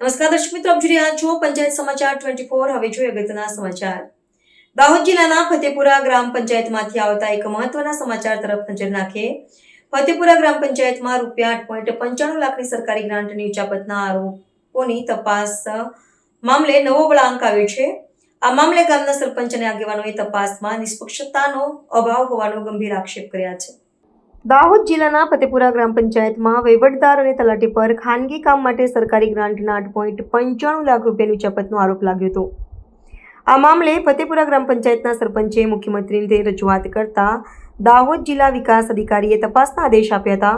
નમસ્કાર દર્શક મિત્રો, આપ જોઈ રહ્યા છો પંચાયત સમાચાર ટ્વેન્ટી ફોર હવે જોઈએ અગત્યના સમાચાર. દાહોદ જિલ્લાના ફતેપુરા ગ્રામ પંચાયતમાંથી આવતા એક મહત્વના સમાચાર તરફ નજર નાખીએ ફતેપુરા ગ્રામ પંચાયતમાં રૂપિયા આઠ પોઈન્ટ પંચાણું લાખની સરકારી ગ્રાન્ટની ઉચાપતના આરોપોની તપાસ મામલે નવો વળાંક આવ્યો છે. આ મામલે ગામના સરપંચ અને આગેવાનોએ તપાસમાં નિષ્પક્ષતાનો અભાવ હોવાનો ગંભીર આક્ષેપ કર્યા છે. દાહોદ જિલ્લાના ફતેપુરા ગ્રામ પંચાયતમાં વહીવટદાર અને તલાટી પર ખાનગી કામ માટે સરકારી ગ્રાન્ટના આઠ પોઈન્ટ પંચાણું લાખ રૂપિયાની ઉચાપતનો આરોપ લાગ્યો હતો. આ મામલે ફતેપુરા ગ્રામ પંચાયતના સરપંચે મુખ્યમંત્રીને રજૂઆત કરતા દાહોદ જિલ્લા વિકાસ અધિકારીએ તપાસના આદેશ આપ્યા હતા.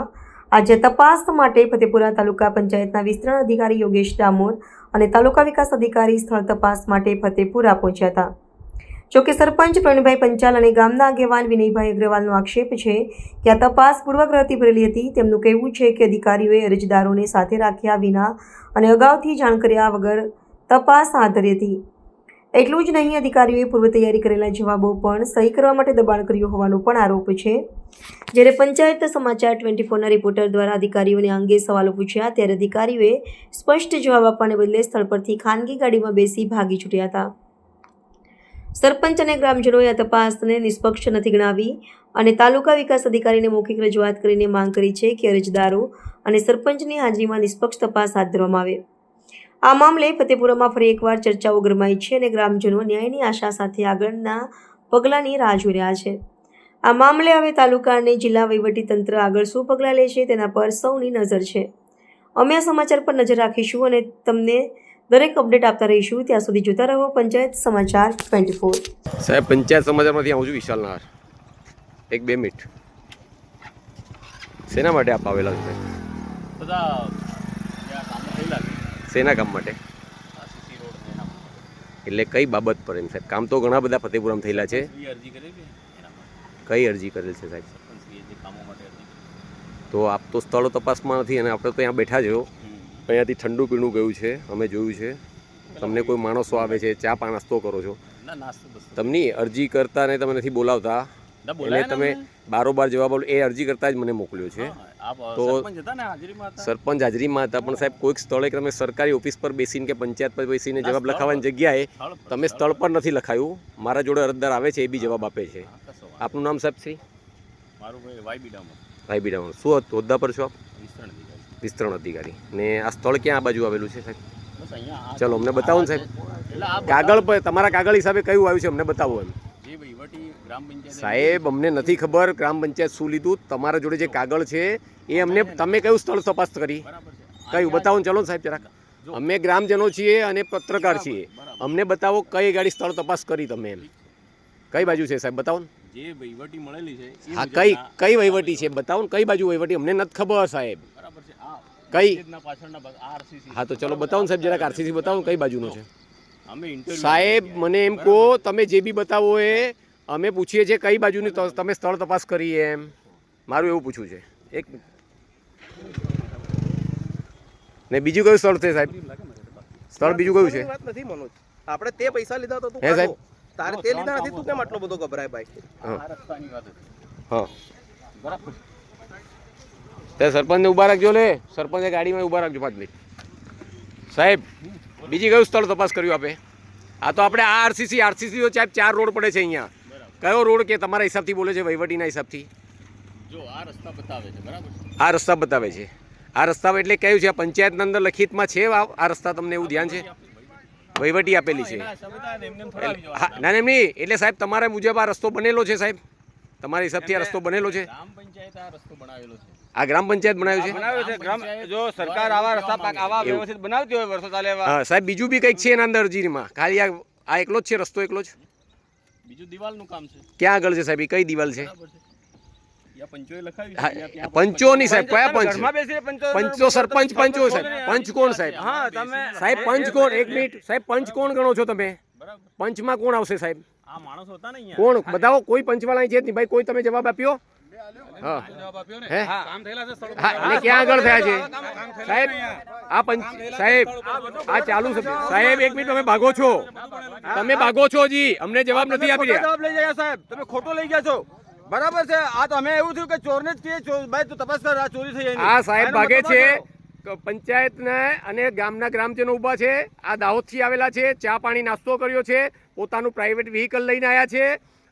આજે તપાસ માટે ફતેપુરા તાલુકા પંચાયતના વિસ્તરણ અધિકારી યોગેશ ડામોર અને તાલુકા વિકાસ અધિકારી સ્થળ તપાસ માટે ફતેપુરા પહોંચ્યા હતા. જોકે સરપંચ પ્રવીણભાઈ પંચાલ અને ગામના આગેવાન વિનયભાઈ અગ્રવાલનો આક્ષેપ છે કે આ તપાસ પૂર્વગ્રહથી ભરેલી હતી. તેમનું કહેવું છે કે અધિકારીઓએ અરજદારોને સાથે રાખ્યા વિના અને અગાઉથી જાણ કર્યા વગર તપાસ હાથ ધરી હતી. એટલું જ નહીં, અધિકારીઓએ પૂર્વ તૈયારી કરેલા જવાબો પણ સહી કરવા માટે દબાણ કર્યું હોવાનો પણ આરોપ છે. જ્યારે પંચાયત સમાચાર ટ્વેન્ટી ફોરના રિપોર્ટર દ્વારા અધિકારીઓને અંગે સવાલો પૂછ્યા, ત્યારે અધિકારીઓએ સ્પષ્ટ જવાબ આપવાને બદલે સ્થળ પરથી ખાનગી ગાડીમાં બેસી ભાગી છૂટ્યા હતા. સરપંચ અને ગ્રામજનોએ આ તપાસને નિષ્પક્ષ નથી ગણાવી અને તાલુકા વિકાસ અધિકારીને મૌખિક રજૂઆત કરીને માંગ કરી છે કે અરજદારો અને સરપંચની હાજરીમાં નિષ્પક્ષ તપાસ હાથ ધરવામાં આવે. આ મામલે ફતેપુરામાં ફરી એકવાર ચર્ચાઓ ગરમાઈ છે અને ગ્રામજનો ન્યાયની આશા સાથે આગળના પગલાંની રાહ જોઈ રહ્યા છે. આ મામલે હવે તાલુકા અને જિલ્લા તંત્ર આગળ શું પગલાં લે છે તેના પર સૌની નજર છે. અમે આ સમાચાર પર નજર રાખીશું અને તમને દરેક અપડેટ આપતા રહીશું. ત્યાં સુધી જોતા રહો પંચાયત સમાચાર ટ્વેન્ટી ફોર. સાહેબ પંચાયત સમાચારમાંથી આવું છું વિશાલ નહાર. એક બે મિનિટ. શેના માટે આપ આવેલા છો બધા ત્યાં શેના કામ માટે. એટલે કઈ બાબત પર એમ સાહેબ? કામ તો ઘણા બધા ફતેપુરામ થયેલા છે. કઈ અરજી કરેલ છે સાહેબ? સરપંચશ્રીએ જે કામો માટે તો આપ તો સ્થળો તપાસમાં નથી અને આપણે તો અહીંયા બેઠા છો અહીંયાથી ઠંડુ પીણું ગયું છે અમે જોયું છે. તમને કોઈ માણસો આવે છે ચા પા નાસ્તો કરો છો. તમની અરજી કરતા ને તમે નથી બોલાવતા. એટલે તમે બારોબાર જવાબ આપો એ અરજી કરતા જ મને મોકલ્યો છે. તો સરપંચ હાજરીમાં હતા? પણ સાહેબ કોઈક સ્થળે તમે સરકારી ઓફિસ પર બેસીને કે પંચાયત પર બેસીને જવાબ લખાવવાની જગ્યાએ તમે સ્થળ પર. નથી લખાયું. મારા જોડે અરજદાર આવે છે એ બી જવાબ આપે છે. આપનું નામ સાહેબ શ્રી મારું ભાઈ વાય બીડામાં ભાઈ બીડાવણ શું હોદ્દા પર છો આપ? વિસ્તરણ અધિકારી. ને આ સ્થળ ક્યાં આ બાજુ આવેલું છે સાહેબ? ચલો, અમને બતાવો ને સાહેબ. કાગળ પર તમારા કાગળ હિસાબે કયું આવ્યું છે અમને બતાવો એમ. સાહેબ અમને નથી ખબર ગ્રામ પંચાયત શું લીધું. તમારા જોડે જે કાગળ છે એ અમને તમે કયું સ્થળ તપાસ કરી? કયું? બતાવો ને ચલો ને સાહેબ જરાક. અમે ગ્રામજનો છીએ અને પત્રકાર છીએ. અમને બતાવો કઈ ગાડી સ્થળ તપાસ કરી તમે એમ. કઈ બાજુ છે સાહેબ? બતાવો ને. જે વહીવટી મળેલી છે હા કઈ કઈ વહીવટી છે? બતાવો ને કઈ બાજુ વહીવટી? અમને નથી ખબર સાહેબ. બરાબર છે આ કઈ? મસ્જિદના પાછળના ભાગ આરસીસી હા તો ચલો બતાવો ને સાહેબ જરાક આરસીસી બતાવો કઈ બાજુનો છે. સાહેબ મને એમ કહો તમે જે બી બતાવો એ અમે પૂછીએ છીએ કઈ બાજુની તમે સ્થળ તપાસ કરી એમ. મારું એવું પૂછવું છે. એક ને બીજું કયું સ્થળ છે સાહેબ? સ્થળ બીજું કયું છે? વાત નથી મનોજ. આપણે તે પૈસા લીધા તો હે સાહેબ? તારે તે લીધા નથી તું કેમ આટલો બધો ગભરાય ભાઈ? હા. આ રસ્તાની વાત હા. બરાબર. તે સરપંચને ઊભા રાખજો લે. સરપંચે ગાડીમાં ઊભા રાખજો પાંચ મિનિટ. સાહેબ બીજી કયું સ્થળ તપાસ કર્યું આપે? આ તો આપણે આ આરસીસી આરસીસી તો સાહેબ ચાર રોડ પડે છે અહીંયા. કયો રોડ કે તમારા હિસાબથી બોલે છે વહીવટીના હિસાબથી? જો આ રસ્તા બતાવે છે બરાબર આ રસ્તા બતાવે છે. આ રસ્તા એટલે કયું છે આ પંચાયતના અંદર લખિતમાં છે આ આ રસ્તા તમને એવું ધ્યાન છે? વહીવટી આપેલી છે. આ એમને એટલે- ના ના, એમ નહીં. એટલે સાહેબ તમારા મુજબ આ રસ્તો બનેલો છે સાહેબ? તમારા હિસાબથી આ રસ્તો બનેલો છે? આ રસ્તો બનાવેલો છે. આ ગ્રામ પંચાયત બનાવ્યું છે? બનાવ્યો છે. જો સરકાર આવા રસ્તા પાક આવા વ્યવસ્થિત બનાવતી હોય વર્ષો ચાલે હા સાહેબ બીજું બી કંઈક છે એના અંદર અરજીમાં ખાલી આ આ એકલો જ છે રસ્તો એકલો જ? બીજું દિવાલનું કામ છે. ક્યાં આગળ છે સાહેબ? એ કઈ દિવાલ છે. પંચો નહીં સાહેબ કયા પંચ? પંચો પંચો સરપંચ પંચો સાહેબ પંચ કોણ સાહેબ. હા તમે સાહેબ પંચ કોણ? એક મિનિટ. સાહેબ પંચ કોણ ગણો છો તમે? પંચમાં કોણ આવશે સાહેબ? આ માણસો હતા ને અહીંયા. કોણ? બતાવો કોઈ પંચવાળા છે જ નહીં ભાઈ કોઈ તમે જવાબ આપ્યો? હા. જવાબ આપ્યો ને? હે? કામ થયેલા છે સ્થળ હા અને ક્યાં આગળ થયા છે? સાહેબ આ પંચ સાહેબ આ ચાલુ છે. સાહેબ એક મિનિટ તમે ભાગો છો. તમે ભાગો છો જી અમને જવાબ નથી આપી રહ્યા. જવાબ લઈ ગયા સાહેબ. તમે ખોટો લઈ ગયા છો. બરાબર છે. આ તો અમે એવું થયું કે ચોરને જ કહીએ ચોર ભાઈ તું તપાસ કર આ ચોરી થઈ. આ સાહેબ ભાગે છે કરો. અને ગામના ગ્રામજનો ઊભા છે. આ દાહોદથી આવેલા છે. ચા પાણી નાસ્તો કર્યો છે. પોતાનું પ્રાઇવેટ વ્હીકલ લઈને આવ્યા છે.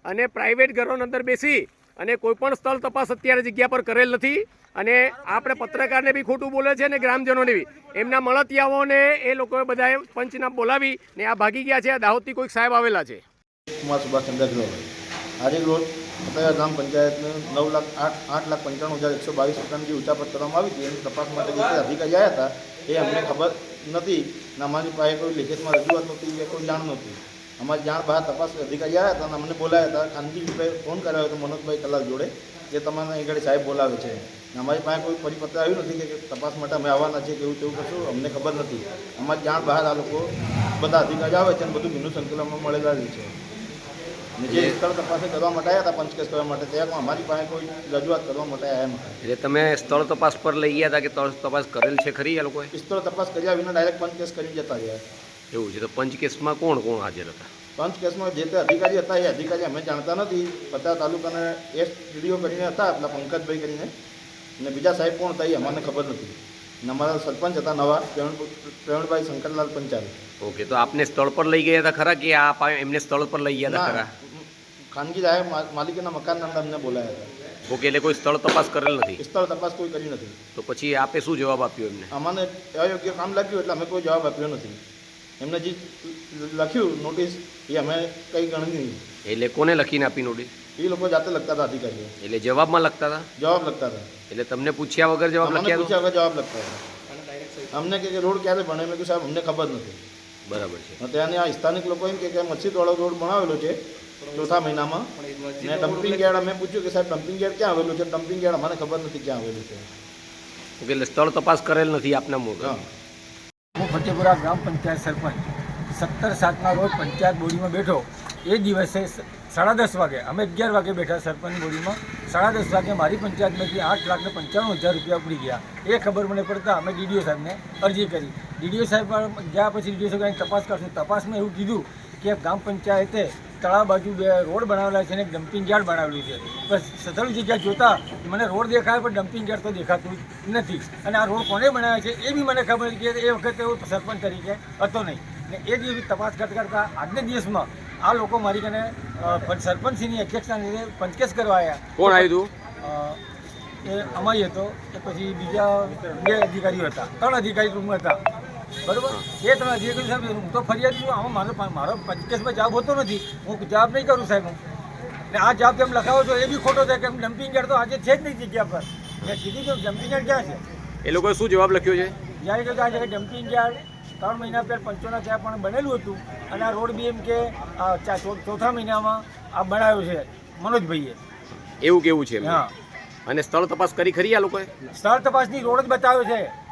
અને પ્રાઇવેટ ઘરોની અંદર બેસી અને કોઈ પણ સ્થળ તપાસ અત્યારે જગ્યા પર કરેલ નથી. અને આપણે પત્રકારને બી ખોટું બોલે છે અને ગ્રામજનોને બી. એમના મળતિયાઓને એ લોકોએ બધાએ પંચના બોલાવી ને આ ભાગી ગયા છે. આ દાહોદથી કોઈક સાહેબ આવેલા છે. કુમાર સુભાષચંદ્ર ગ્રોવર. આજે પતૈયા ગ્રામ પંચાયતને નવ લાખ આઠ આઠ લાખ પંચાણું હજાર એકસો બાવીસ રૂપિયાની જે ઉચાપત કરવામાં આવી હતી, એની તપાસ માટે જે અધિકારી આવ્યા હતા, એ અમને ખબર નથી ને અમારી પાસે કોઈ લેખિતમાં રજૂઆત નહોતી કે કોઈ જાણ નહોતી. અમારી જાણ બહાર તપાસ અધિકારી આવ્યા હતા અને અમને બોલાવ્યા હતા. ખાનગી રૂપે ફોન કર્યો હતો મનોજભાઈ કલાક જોડે જે તમારા અહીં આગળ સાહેબ બોલાવે છે. અમારી પાસે કોઈ પરિપત્ર આવ્યું નથી કે તપાસ માટે અમે આવવાના છે કે એવું તેવું કશું, અમને ખબર નથી. અમારી જાણ બહાર આ લોકો બધા અધિકારી આવે છે અને બધું ભીનું સંકલનમાં મળેલા જ છે. જે સ્થળ તપાસ કરવા માટે આવ્યા હતા પંચકેશ કરવા માટે ત્યાં અમારી પાસે કોઈ રજૂઆત કરવા માટે આવ્યા નહોતા એટલે તમે સ્થળ તપાસ પર લઈ ગયા હતા કે સ્થળ તપાસ કરેલ છે ખરી એ લોકોએ? સ્થળ તપાસ કર્યા વિના ડાયરેક્ટ પંચકેશ કરી જતા રહ્યા. એવું છે તો પંચ કેસમાં કોણ કોણ હાજર હતા? પંચકેશમાં જે તે અધિકારી હતા એ અધિકારી અમે જાણતા નથી. પતા તાલુકાના એસ ડીડીઓ કરીને હતા આપણા પંકજભાઈ કરીને. અને બીજા સાહેબ કોણ હતા એ અમને ખબર નથી. અને અમારા સરપંચ હતા નવા પ્રવીણ પ્રવીણભાઈ શંકરલાલ પંચાલ. ઓકે તો આપને સ્થળ પર લઈ ગયા હતા ખરા કે આ એમને સ્થળ પર લઈ ગયા હતા ખરા? ખાનગી જાહેર માલિકીના મકાનના અંદર અમને બોલાયા હતા. ઓકે એટલે કોઈ સ્થળ તપાસ કરેલ નથી? સ્થળ તપાસ કોઈ કરી નથી. તો પછી આપે શું જવાબ આપ્યો એમને? અમને અયોગ્ય કામ લાગ્યું એટલે અમે કોઈ જવાબ આપ્યો નથી. એમને જે લખ્યું નોટિસ એ અમે કંઈ ગણી નહીં. એટલે કોને લખીને આપી નોટિસ? એ લોકો જાતે લખતા હતા અધિકારીઓ. એટલે જવાબમાં લખતા હતા? જવાબ લખતા હતા. એટલે તમને પૂછ્યા વગર જવાબ લખ્યા પૂછ્યા વગર જવાબ લખતા હતા. અમને કે રોડ ક્યારે ભણે? મેં કહ્યું સાહેબ અમને ખબર નથી. બરાબર છે. ત્યાંની આ સ્થાનિક લોકો એમ કે મસ્જિદવાળો રોડ બનાવેલો છે. ચોથા મહિનામાં. ને ડમ્પિંગ યાર્ડ અમે પૂછ્યું કે સાહેબ ડમ્પિંગ યાર્ડ ક્યાં આવેલું છે? ડમ્પિંગ યાર્ડ મને ખબર નથી ક્યાં આવેલું છે. એટલે સ્થળ તપાસ કરેલ નથી આપના મૂળ હું. ફતેપુરા ગ્રામ પંચાયત સરપંચ. સત્તર સાતના રોજ પંચાયત બોડીમાં બેઠો. એ દિવસે સાડા દસ વાગે અમે અગિયાર વાગે બેઠા સરપંચ બોડીમાં. સાડા દસ વાગે મારી પંચાયતમાંથી આઠ લાખ ને પંચાણું હજાર રૂપિયા ઉપડી ગયા. એ ખબર મને પડતા અમે ડીડીઓ સાહેબને અરજી કરી. ડીડીઓ સાહેબ ગયા પછી ડીડીઓ સાહેબ તપાસ કરશું. તપાસમાં એવું કીધું કે ગ્રામ પંચાયતે તળાવ બાજુ બે રોડ બનાવેલા છે અને એક ડમ્પિંગ યાર્ડ બનાવેલું છે. બસ સતળ જગ્યા જોતા મને રોડ દેખાય પણ ડમ્પિંગ યાર્ડ તો દેખાતું જ નથી. અને આ રોડ કોને બનાવ્યા છે એ બી મને ખબર કે એ વખતે હું સરપંચ તરીકે હતો નહીં. ને એ દિવસ તપાસ કરતા કરતા આજના દિવસમાં આ લોકો મારી કને સરપંચશ્રીની અધ્યક્ષતાને લીધે પંચકેસ કરવા આવ્યા કોણ આવ્યું હતું એ અમારી હતો કે પછી બીજા બે અધિકારીઓ હતા. ત્રણ અધિકારી રૂમ હતા. બરોબર? એ જે અધિકારી સાહેબ હું તો ફરિયાદ છું. આમાં મારો મારો પંચકેસમાં જવાબ હોતો નથી. હું જવાબ નહીં કરું સાહેબ હું. ને આ જવાબ જેમ લખાવો છો એ બી ખોટો છે કે ડમ્પિંગ યાર્ડ તો આજે છે જ નહીં જગ્યા પર. મેં કીધું કે ડમ્પિંગ યાર્ડ ક્યાં છે? એ લોકોએ શું જવાબ લખ્યો છે? જ્યારે તો આ જગ્યાએ ડમ્પિંગ યાર્ડ ત્રણ મહિના પહેલાં પંચોના ત્યાં પણ બનેલું હતું. અને આ રોડ બી એમ કે આ ચા- ચોથા મહિનામાં આ બનાવ્યો છે મનોજભાઈએ. એવું કેવું છે? હા. અને સ્થળ તપાસ કરી ખરી આ લોકોએ? સ્થળ તપાસની રોડ જ બતાવ્યો છે.